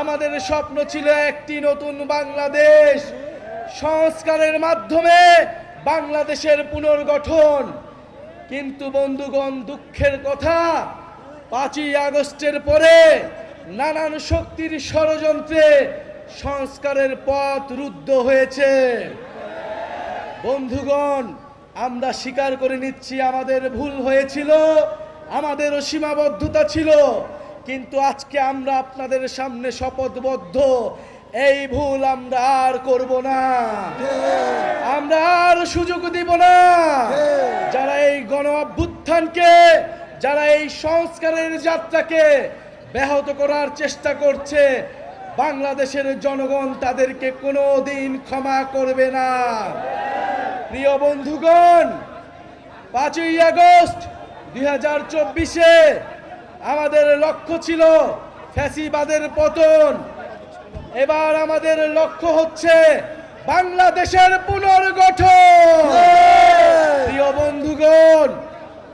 আমাদের স্বপ্ন ছিল একটি নতুন বাংলাদেশ। সংস্কারের মাধ্যমে বাংলাদেশের পুনর্গঠন। কিন্তু বন্ধুগণ, দুঃখের কথা, পাঁচই আগস্টের পরে নানান শক্তির ষড়যন্ত্রে সংস্কারের পথ রুদ্ধ হয়েছে। বন্ধুগণ, আমরা স্বীকার করে নিচ্ছি, আমাদের ভুল হয়েছিল, আমাদেরও সীমাবদ্ধতা ছিল। কিন্তু আজকে আমরা আপনাদের সামনে শপথবদ্ধ। এই ভুল আমরা আর করব না। আমরা আর সুযোগ দিব না। যারা এই গণ অভ্যুত্থানকে, যারা এই সংস্কারের যাত্রাকে ব্যাহত করার চেষ্টা করছে, বাংলাদেশের জনগণ তাদেরকে কোনো দিন ক্ষমা করবে না। প্রিয় বন্ধুগণ, পাঁচই আগস্ট দুই হাজার চব্বিশে আমাদের লক্ষ্য ছিল ফ্যাসিবাদের পতন। এবার আমাদের লক্ষ্য হচ্ছে বাংলাদেশের পুনর্গঠন। প্রিয় বন্ধুগণ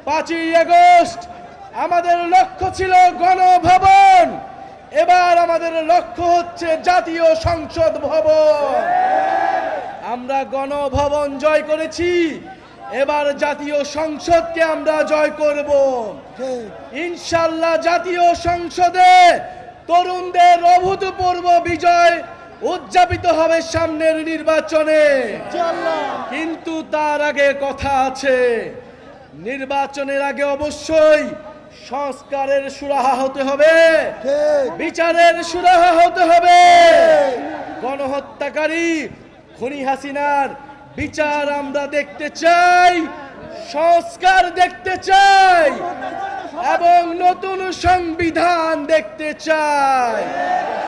পাঁচই আগস্ট আমাদের লক্ষ্য ছিল গণভবন। এবার আমাদের লক্ষ্য হচ্ছে জাতীয় সংসদ ভবন। আমরা গণভবন জয় করেছি। এবার জাতীয় সংসদকে আমরা জয় করব। ইনশাল্লাহ জাতীয় সংসদে তরুণদের অভূতপূর্ব বিজয় উদযাপিত হবে সামনের নির্বাচনে। কিন্তু তার আগে কথা আছে নির্বাচনের আগে অবশ্যই সংস্কারের সুরাহা হতে হবে। বিচারের সুরাহা হতে হবে। গণহত্যাকারী খুনি হাসিনার বিচার আমরা দেখতে চাই সংস্কার দেখতে চাই এবং নতুন সংবিধান দেখতে চাই।